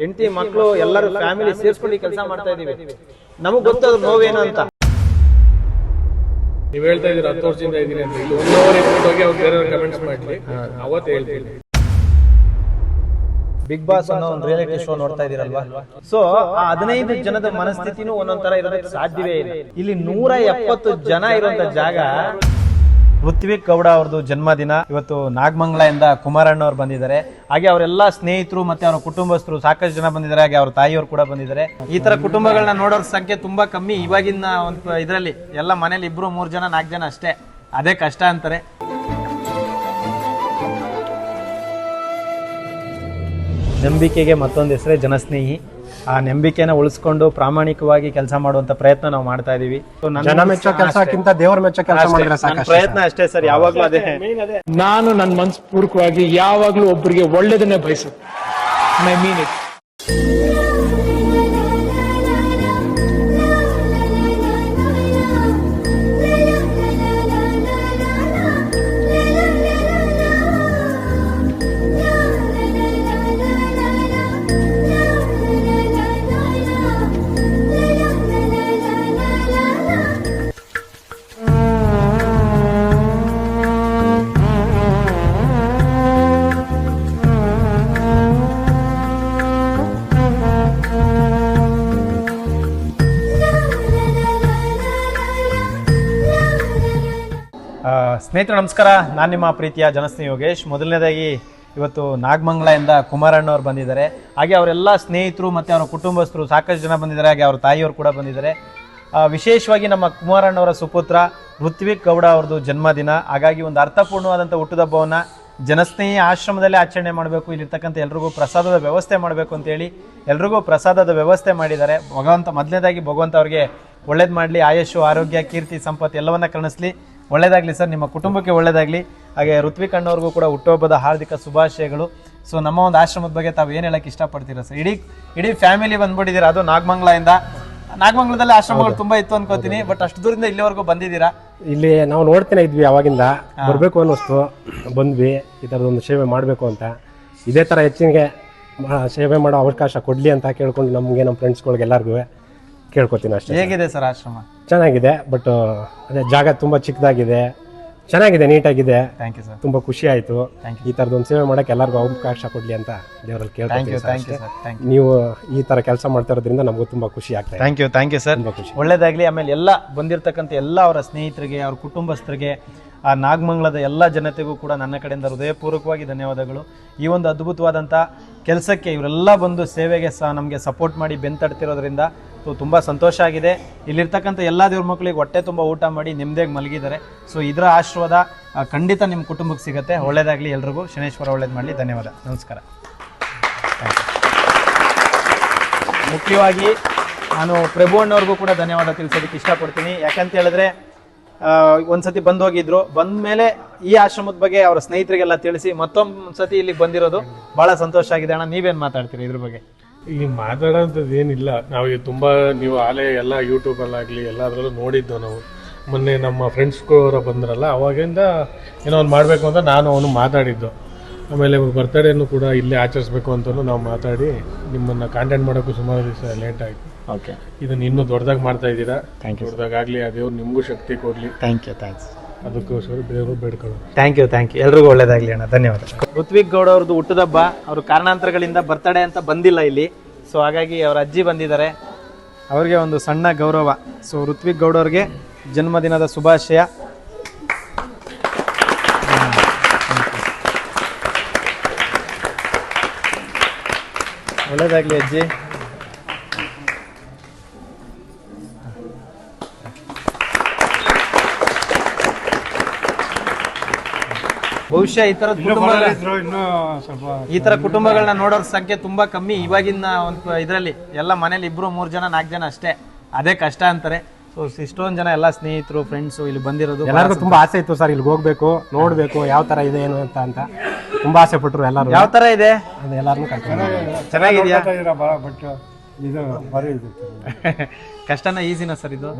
ಹೆಂಡತಿ ಮಕ್ಕಳು ಎಲ್ಲರೂ ಫ್ಯಾಮಿಲಿ ಸೇರ್ಸ್ಕೊಂಡು ಕೆಲಸ ಮಾಡ್ತಾ ಇದೀವಿ. ನಮಗ್ ಗೊತ್ತದ ನೋವೇನು ಅಂತ. ನೀವ್ ಹೇಳ್ತಾ ಇದೀರ ಹತ್ತು ವರ್ಷದಿಂದ ಇದೀನಿ ಅಂತ. ಇಲ್ಲಿ ಒನ್ ಅವರ್ ಇಟ್ಬಿಟ್ಟು ಹೋಗಿ ಅವ್ರು ಬೇರೆಯವ್ರು ಕಮೆಂಟ್ಸ್ ಮಾಡ್ಲಿ. ಅವತ್ತು ಹೇಳ್ತೀನಿ. ಬಿಗ್ ಬಾಸ್ ಅನ್ನೋ ಒಂದು ರಿಯಾಲಿಟಿ ಶೋ ನೋಡ್ತಾ ಇದೀರಲ್ವಾ? ಸೊ ಆ ಹದಿನೈದು ಜನದ ಮನಸ್ಥಿತಿನೂ ಒಂದೊಂದ್ ತರ ಇರೋದಕ್ಕೆ ಸಾಧ್ಯವೇ ಇಲ್ಲ. ಇಲ್ಲಿ ನೂರ ಎಪ್ಪತ್ತು ಜನ ಇರುವಂತ ಜಾಗ ಋತ್ವಿಕ್ ಗೌಡ ಅವ್ರದ್ದು ಜನ್ಮದಿನ. ಇವತ್ತು ನಾಗಮಂಗಲದಿಂದ ಕುಮಾರಣ್ಣ ಅವ್ರು ಬಂದಿದ್ದಾರೆ. ಹಾಗೆ ಅವರೆಲ್ಲ ಸ್ನೇಹಿತರು ಮತ್ತೆ ಅವರ ಕುಟುಂಬಸ್ಥರು ಸಾಕಷ್ಟು ಜನ ಬಂದಿದ್ದಾರೆ. ಹಾಗೆ ಅವ್ರ ತಾಯಿಯವರು ಕೂಡ ಬಂದಿದ್ದಾರೆ. ಈ ತರ ಕುಟುಂಬಗಳನ್ನ ನೋಡೋರ್ ಸಂಖ್ಯೆ ತುಂಬಾ ಕಮ್ಮಿ. ಇವಾಗಿನ ಒಂದು ಇದರಲ್ಲಿ ಎಲ್ಲ ಮನೇಲಿ ಇಬ್ರು, ಮೂರು ಜನ, ನಾಲ್ಕು ಜನ ಅಷ್ಟೇ. ಅದೇ ಕಷ್ಟ ಅಂತಾರೆ. ನಂಬಿಕೆಗೆ ಮತ್ತೊಂದು ಹೆಸರೇ ಜನಸ್ನೇಹಿ. ಆ ನಂಬಿಕೆನ ಉಳಿಸ್ಕೊಂಡು ಪ್ರಾಮಾಣಿಕವಾಗಿ ಕೆಲಸ ಮಾಡುವಂತ ಪ್ರಯತ್ನ ನಾವು ಮಾಡ್ತಾ ಇದೀವಿ. ಜನ ಮೆಚ್ಚೋ ಕೆಲಸಕ್ಕಿಂತ ದೇವ್ರ ಮೆಚ್ಚೋ ಕೆಲಸ. ಮಾಡಿದ್ರೆ ಪ್ರಯತ್ನ ಅಷ್ಟೇ ಸರ್ ಯಾವಾಗ್ಲೂ ಅದೇ. ನಾನು ನನ್ನ ಮನಸ್ಪೂರ್ವಕವಾಗಿ ಯಾವಾಗ್ಲೂ ಒಬ್ಬರಿಗೆ ಒಳ್ಳೇದನ್ನೇ ಬಯಸುತ್ತೆ. ಮೈ ಮೀನ್ ಇಟ್ ಸ್ನೇಹಿತರು, ನಮಸ್ಕಾರ. ನಾನು ನಿಮ್ಮ ಪ್ರೀತಿಯ ಜನಸ್ನೇಹಿ ಯೋಗೇಶ್. ಮೊದಲನೇದಾಗಿ ಇವತ್ತು ನಾಗಮಂಗಲದಿಂದ ಕುಮಾರಣ್ಣ ಅವರು ಬಂದಿದ್ದಾರೆ. ಹಾಗೆ ಅವರೆಲ್ಲ ಸ್ನೇಹಿತರು ಮತ್ತು ಅವರ ಕುಟುಂಬಸ್ಥರು, ಸಾಕಷ್ಟು ಜನ ಬಂದಿದ್ದಾರೆ. ಹಾಗೆ ಅವ್ರ ತಾಯಿಯವರು ಕೂಡ ಬಂದಿದ್ದಾರೆ. ವಿಶೇಷವಾಗಿ ನಮ್ಮ ಕುಮಾರಣ್ಣವರ ಸುಪುತ್ರ ಋತ್ವಿಕ್ ಗೌಡ ಅವ್ರದ್ದು ಜನ್ಮದಿನ. ಹಾಗಾಗಿ ಒಂದು ಅರ್ಥಪೂರ್ಣವಾದಂಥ ಹುಟ್ಟುದಬ್ಬವನ್ನು ಜನಸ್ನೇಹಿ ಆಶ್ರಮದಲ್ಲೇ ಆಚರಣೆ ಮಾಡಬೇಕು. ಇಲ್ಲಿರ್ತಕ್ಕಂಥ ಎಲ್ರಿಗೂ ಪ್ರಸಾದದ ವ್ಯವಸ್ಥೆ ಮಾಡಬೇಕು ಅಂತೇಳಿ ಎಲ್ರಿಗೂ ಪ್ರಸಾದದ ವ್ಯವಸ್ಥೆ ಮಾಡಿದ್ದಾರೆ. ಭಗವಂತ ಮೊದಲನೇದಾಗಿ ಭಗವಂತ ಅವ್ರಿಗೆ ಒಳ್ಳೇದು ಮಾಡಲಿ. ಆಯಸ್ಸು, ಆರೋಗ್ಯ, ಕೀರ್ತಿ, ಸಂಪತ್ತು ಎಲ್ಲವನ್ನ ಕರುಣಿಸ್ಲಿ. ಒಳ್ಳೇದಾಗ್ಲಿ ಸರ್ ನಿಮ್ಮ ಕುಟುಂಬಕ್ಕೆ ಒಳ್ಳೇದಾಗಲಿ. ಹಾಗೆ ಋತ್ವಿಕ್ ಅಣ್ಣವ್ರಿಗೂ ಕೂಡ ಹುಟ್ಟುಹಬ್ಬದ ಹಾರ್ದಿಕ ಶುಭಾಶಯಗಳು. ಸೊ ನಮ್ಮ ಒಂದು ಆಶ್ರಮದ ಬಗ್ಗೆ ತಾವು ಏನು ಹೇಳಕ್ಕೆ ಇಷ್ಟಪಡ್ತೀರಾ ಸರ್? ಇಡೀ ಇಡೀ ಫ್ಯಾಮಿಲಿ ಬಂದ್ಬಿಟ್ಟಿದ್ದೀರಾ? ಅದು ನಾಗಮಂಗಲದಿಂದ. ನಾಗಮಂಗ್ಲದಲ್ಲಿ ಆಶ್ರಮಗಳು ತುಂಬಾ ಇತ್ತು ಅನ್ಕೋತೀನಿ ಬಟ್ ಅಷ್ಟು ದೂರದಿಂದ ಇಲ್ಲಿವರೆಗೂ ಬಂದಿದ್ದೀರಾ? ಇಲ್ಲಿ ನಾವು ನೋಡ್ತಾನೆ ಇದ್ವಿ ಅವಾಗಿಂದ. ಬರಬೇಕು ಅನ್ನಿಸ್ತು ಬಂದ್ವಿ. ಈ ಥರದೊಂದು ಸೇವೆ ಮಾಡಬೇಕು ಅಂತ. ಇದೇ ಥರ ಹೆಚ್ಚಿಗೆ ಸೇವೆ ಮಾಡೋ ಅವಕಾಶ ಕೊಡಲಿ ಅಂತ ಕೇಳ್ಕೊಂಡು ನಮಗೆ ನಮ್ಮ ಫ್ರೆಂಡ್ಸ್ಗಳಿಗೆ ಎಲ್ಲರಿಗೂ ಕೇಳ್ಕೊತೀನಿ ಅಷ್ಟೇ ಹೇಗಿದೆ ಸರ್ ಆಶ್ರಮ? ಚೆನ್ನಾಗಿದೆ ಬಟ್ ಅದೇ ಜಾಗ ತುಂಬ ಚಿಕ್ಕದಾಗಿದೆ. ಚೆನ್ನಾಗಿದೆ ನೀಟಾಗಿದೆ. ಥ್ಯಾಂಕ್ ಯು ಸರ್ ತುಂಬ ಖುಷಿ ಆಯಿತು. ಯು ಈ ಥರದೊಂದು ಸೇವೆ ಮಾಡೋಕ್ಕೆ ಎಲ್ಲರಿಗೂ ಅವಕಾಶ ಕೊಡಲಿ ಅಂತ ದೇವರಲ್ಲಿ ಯು ಸರ್ ನೀವು ಈ ಥರ ಕೆಲಸ ಮಾಡ್ತಾ ಇರೋದ್ರಿಂದ ನಮಗೂ ತುಂಬ ಖುಷಿ ಆಗ್ತದೆ thank you thank you sir ತುಂಬ ಖುಷಿ. ಒಳ್ಳೇದಾಗ್ಲಿ. ಆಮೇಲೆ ಎಲ್ಲ ಬಂದಿರತಕ್ಕಂಥ ಎಲ್ಲ ಅವರ ಸ್ನೇಹಿತರಿಗೆ ಅವ್ರ ಕುಟುಂಬಸ್ಥರಿಗೆ ಆ ನಾಗಮಂಗಲದ ಎಲ್ಲ ಜನತೆಗೂ ಕೂಡ ನನ್ನ ಕಡೆಯಿಂದ ಹೃದಯಪೂರ್ವಕವಾಗಿ ಧನ್ಯವಾದಗಳು. ಈ ಒಂದು ಅದ್ಭುತವಾದಂಥ ಕೆಲಸಕ್ಕೆ ಇವರೆಲ್ಲ ಬಂದು ಸೇವೆಗೆ ಸಹ ನಮಗೆ ಸಪೋರ್ಟ್ ಮಾಡಿ ಬೆಂತಡ್ತಿರೋದ್ರಿಂದ ತುಂಬ ಸಂತೋಷ ಆಗಿದೆ. ಇಲ್ಲಿರ್ತಕ್ಕಂಥ ಎಲ್ಲ ದೇವ್ರ ಮಕ್ಕಳಿಗೆ ಹೊಟ್ಟೆ ತುಂಬ ಊಟ ಮಾಡಿ ನೆಮ್ಮದಿಯಾಗಿ ಮಲಗಿದ್ದಾರೆ. ಸೊ ಇದರ ಆಶೀರ್ವಾದ ಖಂಡಿತ ನಿಮ್ಮ ಕುಟುಂಬಕ್ಕೆ ಸಿಗುತ್ತೆ. ಒಳ್ಳೇದಾಗಲಿ ಎಲ್ರಿಗೂ. ಶನೇಶ್ವರ ಒಳ್ಳೇದು ಮಾಡಲಿ. ಧನ್ಯವಾದ. ನಮಸ್ಕಾರ. ಮುಖ್ಯವಾಗಿ ನಾನು ಪ್ರಭು ಅಣ್ಣವ್ರಿಗೂ ಕೂಡ ಧನ್ಯವಾದ ತಿಳಿಸೋದಕ್ಕೆ ಇಷ್ಟಪಡ್ತೀನಿ. ಯಾಕಂತ ಹೇಳಿದ್ರೆ ಒಂದ್ಸತಿ ಬಂದು ಹೋಗಿದ್ರು. ಬಂದ ಮೇಲೆ ಈ ಆಶ್ರಮದ ಬಗ್ಗೆ ಅವರ ಸ್ನೇಹಿತರಿಗೆಲ್ಲ ತಿಳಿಸಿ ಮತ್ತೊಂದ್ಸತಿ ಇಲ್ಲಿ ಬಂದಿರೋದು ಬಹಳ ಸಂತೋಷ ಆಗಿದೆ ಅಣ್ಣ. ನೀವೇನ್ ಮಾತಾಡ್ತೀರಿ ಇದ್ರ ಬಗ್ಗೆ? ಇಲ್ಲಿ ಮಾತಾಡೋಂಥದ್ದು ಏನಿಲ್ಲ. ನಾವು ತುಂಬ ನೀವು ಆಲೆ ಎಲ್ಲ ಯೂಟ್ಯೂಬಲ್ಲಾಗಲಿ ಎಲ್ಲದರಲ್ಲೂ ನೋಡಿದ್ದು ನಾವು. ಮೊನ್ನೆ ನಮ್ಮ ಫ್ರೆಂಡ್ಸ್ಗಳವರ ಬಂದ್ರಲ್ಲ, ಅವಾಗಿಂದ ಏನೋ ಒಂದು ಮಾಡಬೇಕು ಅಂತ ನಾನು ಅವನು ಮಾತಾಡಿದ್ದು. ಆಮೇಲೆ ಬರ್ತಡೇನು ಕೂಡ ಇಲ್ಲೇ ಆಚರಿಸ್ಬೇಕು ಅಂತಲೂ ನಾವು ಮಾತಾಡಿ ನಿಮ್ಮನ್ನು ಕಾಂಟ್ಯಾಕ್ಟ್ ಮಾಡೋಕ್ಕೂ ಸುಮಾರು ದಿವಸ ಲೇಟ್ ಆಯಿತು. ಓಕೆ ಇದನ್ನ ಇನ್ನೂ ದೊಡ್ಡದಾಗಿ ಮಾಡ್ತಾ ಇದ್ದೀರಾ? ಥ್ಯಾಂಕ್ ಯು ದೊಡ್ಡದಾಗಲಿ ಆ ದೇವ್ರು ನಿಮಗೂ ಶಕ್ತಿ ಕೊಡಲಿ. ಥ್ಯಾಂಕ್ ಯು ಥ್ಯಾಂಕ್ಸ್ ಅದಕ್ಕೋಸ್ಕರ ದೇವರು ಬೇಡ್ಕೊಳ್ಳೋದು. ಥ್ಯಾಂಕ್ ಯು ಥ್ಯಾಂಕ್ ಯು ಎಲ್ರಿಗೂ ಒಳ್ಳೇದಾಗ್ಲಿ ಅಣ್ಣ. ಧನ್ಯವಾದ. ಋತ್ವಿಕ್ ಗೌಡ ಅವ್ರದ್ದು ಹುಟ್ಟದಬ್ಬ ಅವರು ಕಾರಣಾಂತರಗಳಿಂದ ಬರ್ತಡೇ ಅಂತ ಬಂದಿಲ್ಲ ಇಲ್ಲಿ. ಸೊ ಹಾಗಾಗಿ ಅವ್ರ ಅಜ್ಜಿ ಬಂದಿದ್ದಾರೆ. ಅವ್ರಿಗೆ ಒಂದು ಸಣ್ಣ ಗೌರವ. ಸೊ ಋತ್ವಿಕ್ ಗೌಡ ಅವ್ರಿಗೆ ಜನ್ಮದಿನದ ಶುಭಾಶಯ. ಒಳ್ಳೇದಾಗ್ಲಿ ಅಜ್ಜಿ. ಬಹುಶಃ ಈ ತರದ ಕುಟುಂಬ ಈ ತರ ಕುಟುಂಬಗಳನ್ನ ನೋಡೋರ್ ಸಂಖ್ಯೆ ತುಂಬಾ ಕಮ್ಮಿ. ಇವಾಗಿನ ಒಂದು ಇದರಲ್ಲಿ ಎಲ್ಲ ಮನೇಲಿ ಇಬ್ರು ಮೂರ್ ಜನ ನಾಲ್ಕು ಜನ ಅಷ್ಟೇ. ಅದೇ ಕಷ್ಟ ಅಂತಾರೆ. ಸೊ ಇಷ್ಟೊಂದು ಜನ ಎಲ್ಲ ಸ್ನೇಹಿತರು ಫ್ರೆಂಡ್ಸು ಇಲ್ಲಿ ಬಂದಿರೋದು ಎಲ್ಲರಿಗೂ ತುಂಬಾ ಆಸೆ ಇತ್ತು ಸರ್ ಇಲ್ಲಿ ಹೋಗ್ಬೇಕು ನೋಡ್ಬೇಕು ಯಾವ ತರ ಇದೆ ಏನು ಅಂತ ಅಂತ. ತುಂಬಾ ಆಸೆ ಪಟ್ರು ಎಲ್ಲರೂ. ಯಾವ ತರ ಇದೆ? ಚೆನ್ನಾಗಿದೆಯಾ ಎಲ್ಲಾರನ್ನೂ ಕರ್ಕೊಂಡು ಚೆನ್ನಾಗಿದ್ಯಾ? ಇದು ಭಾರಿ ಇದು. ಕಷ್ಟನ ಈಸಿನ ಸರ್ ಇದು?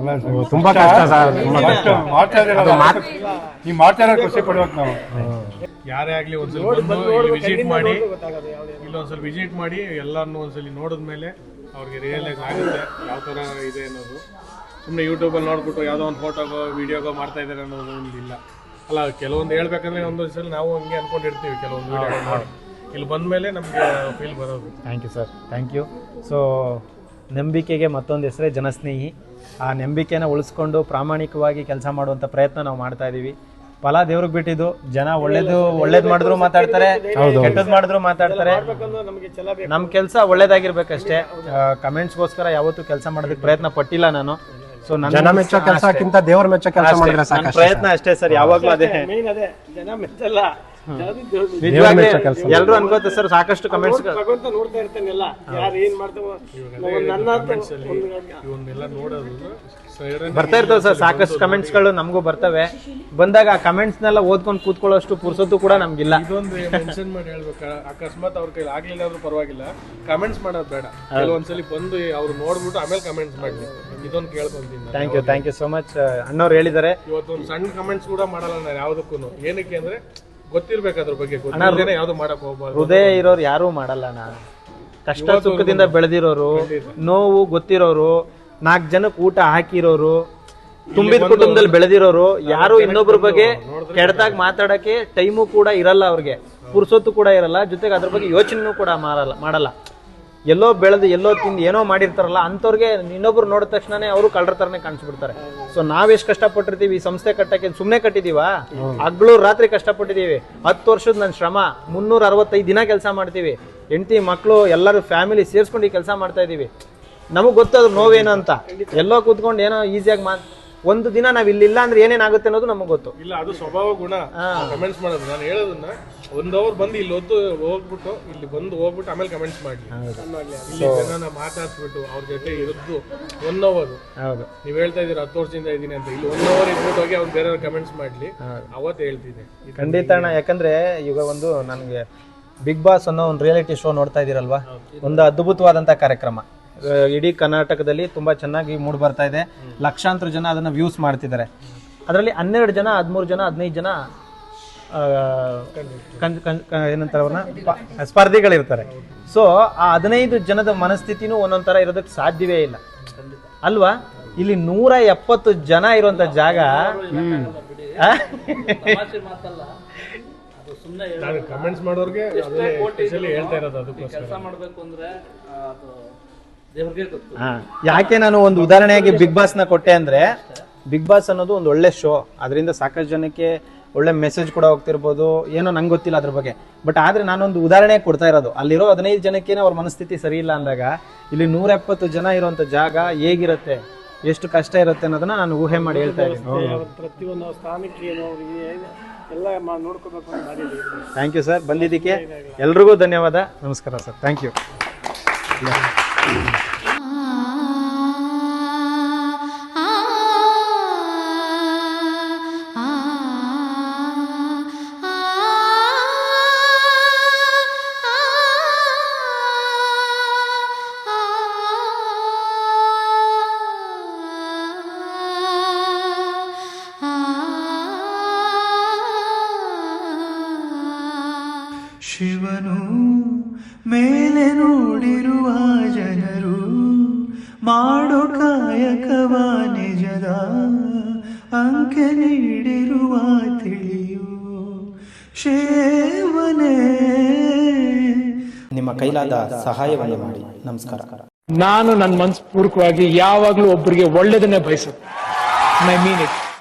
ತುಂಬಾ ಕಷ್ಟ ಸರ್. ಮಾಡ್ತಾ ನೀವು ಮಾಡ್ತಾ ಇರೋ ಖುಷಿ ಪಡ್ಬೇಕು ನಾವು. ಯಾರೇ ಆಗ್ಲಿ ಒಂದ್ಸಲ ವಿಸಿಟ್ ಮಾಡಿ ಇಲ್ಲಿ ಒಂದ್ಸಲ ವಿಸಿಟ್ ಮಾಡಿ ಎಲ್ಲಾನು ಒಂದ್ಸಲಿ ನೋಡಿದ್ಮೇಲೆ ಅವ್ರಿಗೆ ರಿಯಲೈಸ್ ಆಗುತ್ತೆ ಯಾವ ತರ ಇದೆ ಅನ್ನೋದು. ಸುಮ್ಮನೆ ಯೂಟ್ಯೂಬಲ್ಲಿ ನೋಡ್ಬಿಟ್ಟು ಯಾವುದೋ ಒಂದು ಫೋಟೋಗೋ ವಿಡಿಯೋಗೋ ಮಾಡ್ತಾ ಇದ್ದಾರೆ ಅನ್ನೋದು ಒಂದು ಇಲ್ಲ ಅಲ್ಲ ಕೆಲವೊಂದು ಹೇಳ್ಬೇಕಂದ್ರೆ ಒಂದೊಂದ್ಸಲ ನಾವು ಹಂಗೆ ಅನ್ಕೊಂಡಿರ್ತೀವಿ ಕೆಲವೊಂದು ವಿಡಿಯೋ ಬಂದ ಮೇಲೆ ನಮಗೆ ಫೀಲ್ ಬರೋದು. Thank you sir thank you so ನಂಬಿಕೆಗೆ ಮತ್ತೊಂದು ಹೆಸರೇ ಜನಸ್ನೇಹಿ. ಆ ನಂಬಿಕೆನ ಉಳಿಸ್ಕೊಂಡು ಪ್ರಾಮಾಣಿಕವಾಗಿ ಕೆಲಸ ಮಾಡುವಂಥ ಪ್ರಯತ್ನ ನಾವು ಮಾಡ್ತಾ ಇದ್ದೀವಿ ಫಲ ದೇವ್ರಿಗೆ ಬಿಟ್ಟಿದ್ದು ಜನ ಒಳ್ಳೇದು ಒಳ್ಳೇದು ಮಾಡಿದ್ರು ಮಾತಾಡ್ತಾರೆ ಕೆಟ್ಟದ್ದು ಮಾಡಿದ್ರು ಮಾತಾಡ್ತಾರೆ. ನಮ್ಮ ಕೆಲಸ ಒಳ್ಳೇದಾಗಿರ್ಬೇಕಷ್ಟೇ. ಕಮೆಂಟ್ಸ್ಗೋಸ್ಕರ ಯಾವತ್ತೂ ಕೆಲಸ ಮಾಡೋದಕ್ಕೆ ಪ್ರಯತ್ನ ಪಟ್ಟಿಲ್ಲ ನಾನು. ಸೊ ನನ್ನ ಮೆಚ್ಚೋ ಕೆಲಸಕ್ಕಿಂತ ದೇವ್ರ ಮೆಚ್ಚೋ ಕೆಲಸ ಮಾಡಿದ್ರೆ ಸಾಕು ಪ್ರಯತ್ನ ಅಷ್ಟೇ ಸರ್ ಯಾವಾಗಲೂ ಅದೇ. ಜನ ಮೆಚ್ಚೋ ಕೆಲಸ ಎಲ್ಲರೂ ಅನ್ಕೋತ ಸರ್ ಸಾಕಷ್ಟು ಕಮೆಂಟ್ಸ್ ಇವನ್ನೆಲ್ಲ ನೋಡೋದು ಸೈಡನ್ ಬರ್ತಾ ಇರ್ತಾವ ಸರ್ ಸಾಕಷ್ಟು ಕಮೆಂಟ್ಸ್ಗಳು ನಮಗೂ ಬರ್ತವೆ. ಬಂದಾಗ ಆ ಕಮೆಂಟ್ಸ್ನೆಲ್ಲ ಓದ್ಕೊಂಡು ಕೂತ್ಕೊಳ್ಳೋಷ್ಟು ಪುರ್ಸೊತ್ತು ಕೂಡ ನಮ್ಗಿಲ್ಲ. ಇದೊಂದು ಮೆನ್ಷನ್ ಮಾಡಿ ಹೇಳ್ಬೇಕಾ. ಅಕಸ್ಮಾತ್ ಅವ್ರ ಕೈಲಿ ಆಗ್ಲಿಲ್ಲ ಆದ್ರೂ ಪರವಾಗಿಲ್ಲ. ಕಮೆಂಟ್ಸ್ ಮಾಡೋದು ಬೇಡ. ಕೆಲವೊಂದ್ಸಲಿ ಬಂದು ಅವ್ರು ನೋಡ್ಬಿಟ್ಟು ಆಮೇಲೆ ಕಮೆಂಟ್ಸ್ ಮಾಡಿ. ಇದೊಂದು ಕೇಳ್ಕೊಂತೀನಿ. Thank you thank you so much ಅಣ್ಣವ್ರು ಹೇಳಿದ್ದಾರೆ. ಇವತ್ತೊಂದು ಸಣ್ಣ ಕಮೆಂಟ್ಸ್ ಕೂಡ ಮಾಡಲ್ಲ ನಾನು ಯಾವ್ದಕ್ಕೂ ಏನಕ್ಕೆ ಅಂದ್ರೆ ಗೊತ್ತಿರ್ಬೇಕು ಅದ್ರ ಬಗ್ಗೆ ಗೊತ್ತಿಲ್ಲದೇನೆ ಯಾವ್ದು ಮಾಡಕ್ ಹೋಗ್ಬಾರ್ದು? ಹೃದಯ ಇರೋರು ಯಾರು ಮಾಡಲ್ಲ ಅಣ್ಣ. ಕಷ್ಟ ಸುಖದಿಂದ ಬೆಳೆದಿರೋರು ನೋವು ಗೊತ್ತಿರೋರು ನಾಲ್ಕು ಜನಕ್ಕೆ ಊಟ ಹಾಕಿರೋರು ತುಂಬಿದ ಕುಟುಂಬದಲ್ಲಿ ಬೆಳೆದಿರೋರು ಯಾರು ಇನ್ನೊಬ್ರ ಬಗ್ಗೆ ಕೆಡ್ದಾಗ ಮಾತಾಡಕ್ಕೆ ಟೈಮು ಕೂಡ ಇರಲ್ಲ ಅವ್ರಿಗೆ. ಪುರ್ಸೊತ್ತು ಕೂಡ ಇರಲ್ಲ. ಜೊತೆಗೆ ಅದ್ರ ಬಗ್ಗೆ ಯೋಚನೆನೂ ಕೂಡ ಮಾಡಲ್ಲ ಮಾಡಲ್ಲ. ಎಲ್ಲೋ ಬೆಳೆದು ಎಲ್ಲೋ ತಿಂದು ಏನೋ ಮಾಡಿರ್ತಾರಲ್ಲ ಅಂಥವ್ರಿಗೆ ಇನ್ನೊಬ್ರು ನೋಡಿದ ತಕ್ಷಣನೇ ಅವರು ಕಳ್ಳರ ಥರನೇ ಕಾಣಿಸ್ಬಿಡ್ತಾರೆ. ಸೊ ನಾವೆಷ್ಟು ಕಷ್ಟಪಟ್ಟಿರ್ತೀವಿ ಈ ಸಂಸ್ಥೆ ಕಟ್ಟಕ್ಕೆ ಸುಮ್ಮನೆ ಕಟ್ಟಿದೀವಾ? ಹಗ್ಳು ರಾತ್ರಿ ಕಷ್ಟಪಟ್ಟಿದ್ದೀವಿ ಹತ್ತು ವರ್ಷದ ನನ್ನ ಶ್ರಮ ಮುನ್ನೂರ ಅರವತ್ತೈದು ದಿನ ಕೆಲಸ ಮಾಡ್ತೀವಿ. ಹೆಂಡತಿ ಮಕ್ಕಳು ಎಲ್ಲರೂ ಫ್ಯಾಮಿಲಿ ಸೇರಿಸ್ಕೊಂಡು ಈ ಕೆಲಸ ಮಾಡ್ತಾ ಇದ್ದೀವಿ ನಮಗೆ ಗೊತ್ತದು ನೋವೇನು ಅಂತ. ಎಲ್ಲೋ ಕೂತ್ಕೊಂಡು ಏನೋ ಈಸಿಯಾಗಿ ಮಾತ್ ಒಂದು ದಿನ ನಾವ್ ಇಲ್ಲಿಲ್ಲ ಅಂದ್ರೆ ಏನೇನಾಗುತ್ತೆ ಅನ್ನೋದು ನಮಗೆ ಗೊತ್ತು. ಇಲ್ಲ ಅದು ಸ್ವಭಾವ ಗುಣ. ಕಮೆಂಟ್ಸ್ ಮಾಡೋದು. ನಾನು ಹೇಳೋದನ್ನ ಒಂದ್ ಅವರ್ ಬಂದು ಇಲ್ಲಿ ಹೊತ್ತು ಹೋಗ್ಬಿಟ್ಟು ಇಲ್ಲಿ ಬಂದು ಹೋಗ್ಬಿಟ್ಟು ಆಮೇಲೆ ಕಮೆಂಟ್ಸ್ ಮಾಡಿ ಇಲ್ಲಿ ಜನನ ಮಾತಾಡ್ಸ್ಬಿಟ್ಟು ಅವ್ರ ಜೊತೆ ಇದ್ದು ಒನ್ ಅವರ್ ಹೌದು. ನೀವ್ ಹೇಳ್ತಾ ಇದೀರ ಹತ್ತು ವರ್ಷದಿಂದ ಇದೀನಿ ಅಂತ. ಇಲ್ಲಿ ಒನ್ ಅವರ್ ಇದ್ಬಿಟ್ಟು ಹೋಗಿ ಅವ್ರು ಬೇರೆ ಕಮೆಂಟ್ಸ್ ಮಾಡ್ಲಿ. ಅವತ್ತು ಹೇಳ್ತೀನಿ ಖಂಡಿತ ಅಣ್ಣ ಯಾಕಂದ್ರೆ ಈಗ ಒಂದು ನನಗೆ ಬಿಗ್ ಬಾಸ್ ಅನ್ನೋ ಒಂದು ರಿಯಾಲಿಟಿ ಶೋ ನೋಡ್ತಾ ಇದೀರಲ್ವಾ ಒಂದು ಅದ್ಭುತವಾದಂತ ಕಾರ್ಯಕ್ರಮ. ಇಡೀ ಕರ್ನಾಟಕದಲ್ಲಿ ತುಂಬಾ ಚೆನ್ನಾಗಿ ಮೂಡ್ ಬರ್ತಾ ಇದೆ. ಲಕ್ಷಾಂತರ ಜನ ಅದನ್ನ ವ್ಯೂಸ್ ಮಾಡ್ತಿದ್ದಾರೆ. ಅದರಲ್ಲಿ ಹನ್ನೆರಡು ಜನ ಹದಿಮೂರು ಜನ ಹದಿನೈದು ಜನ ಏನಂತಾರೆ ಅವ್ರನ್ನ? ಸ್ಪರ್ಧಿಗಳಿರ್ತಾರೆ. ಸೊ ಆ ಹದಿನೈದು ಜನದ ಮನಸ್ಥಿತಿನೂ ಒಂದೊಂದು ಥರ ಇರೋದಕ್ಕೆ ಸಾಧ್ಯವೇ ಇಲ್ಲ. ಅಲ್ವಾ? ಇಲ್ಲಿ ನೂರ ಎಪ್ಪತ್ತು ಜನ ಇರುವಂತ ಜಾಗ ಕಮೆಂಟ್ಸ್ ಮಾಡೋರ್ಗೆ ಹೇಳ್ತಾ ಇರೋದು ಅದಕ್ಕೋಸ್ಕರ. ಹಾ. ಯಾಕೆ ನಾನು ಒಂದು ಉದಾಹರಣೆಯಾಗಿ ಬಿಗ್ ಬಾಸ್ನ ಕೊಟ್ಟೆ ಅಂದ್ರೆ ಬಿಗ್ ಬಾಸ್ ಅನ್ನೋದು ಒಂದು ಒಳ್ಳೆ ಶೋ ಅದರಿಂದ ಸಾಕಷ್ಟು ಜನಕ್ಕೆ ಒಳ್ಳೆ ಮೆಸೇಜ್ ಕೂಡ ಹೋಗ್ತಿರ್ಬೋದು. ಏನೋ ನಂಗೆ ಗೊತ್ತಿಲ್ಲ ಅದ್ರ ಬಗ್ಗೆ. ಬಟ್ ಆದ್ರೆ ನಾನೊಂದು ಉದಾಹರಣೆ ಕೊಡ್ತಾ ಇರೋದು. ಅಲ್ಲಿರೋ ಹದಿನೈದು ಜನಕ್ಕೇನೆ ಅವ್ರ ಮನಸ್ಥಿತಿ ಸರಿ ಇಲ್ಲ ಅಂದಾಗ ಇಲ್ಲಿ ನೂರ ಎಪ್ಪತ್ತು ಜನ ಇರುವಂತ ಜಾಗ ಹೇಗಿರುತ್ತೆ? ಎಷ್ಟು ಕಷ್ಟ ಇರುತ್ತೆ ಅನ್ನೋದನ್ನ ನಾನು ಊಹೆ ಮಾಡಿ ಹೇಳ್ತಾ ಇದ್ದೀನಿ. ಪ್ರತಿಯೊಂದು ಸ್ಥಾನಕ್ಕೆ ಏನು ಅವ್ರಿಗೆ ಏನು ಎಲ್ಲ ನೋಡ್ಕೋಬೇಕು ಥ್ಯಾಂಕ್ ಯು ಸರ್ ಬಂದಿದ್ದಕ್ಕೆ ಎಲ್ರಿಗೂ ಧನ್ಯವಾದ. ನಮಸ್ಕಾರ sir thank you Thank you. ಶಿವನು ಮೇಲೆ ನೋಡಿರುವ ಜನರು ಮಾಡೋ ಕಾಯಕವ ನಿಜದ ಅಂಕೆ ನೀಡಿರುವ ತಿಳಿಯು. ಶೇವನೇ ನಿಮ್ಮ ಕೈಲಾದ ಸಹಾಯವನ್ನು ಮಾಡಿ. ನಮಸ್ಕಾರ. ನಾನು ನನ್ನ ಮನಸ್ಪೂರ್ವಕವಾಗಿ ಯಾವಾಗಲೂ ಒಬ್ಬರಿಗೆ ಒಳ್ಳೇದನ್ನೇ ಬಯಸುತ್ತೆ ಮೈ ಮೀನ್ ಇಟ್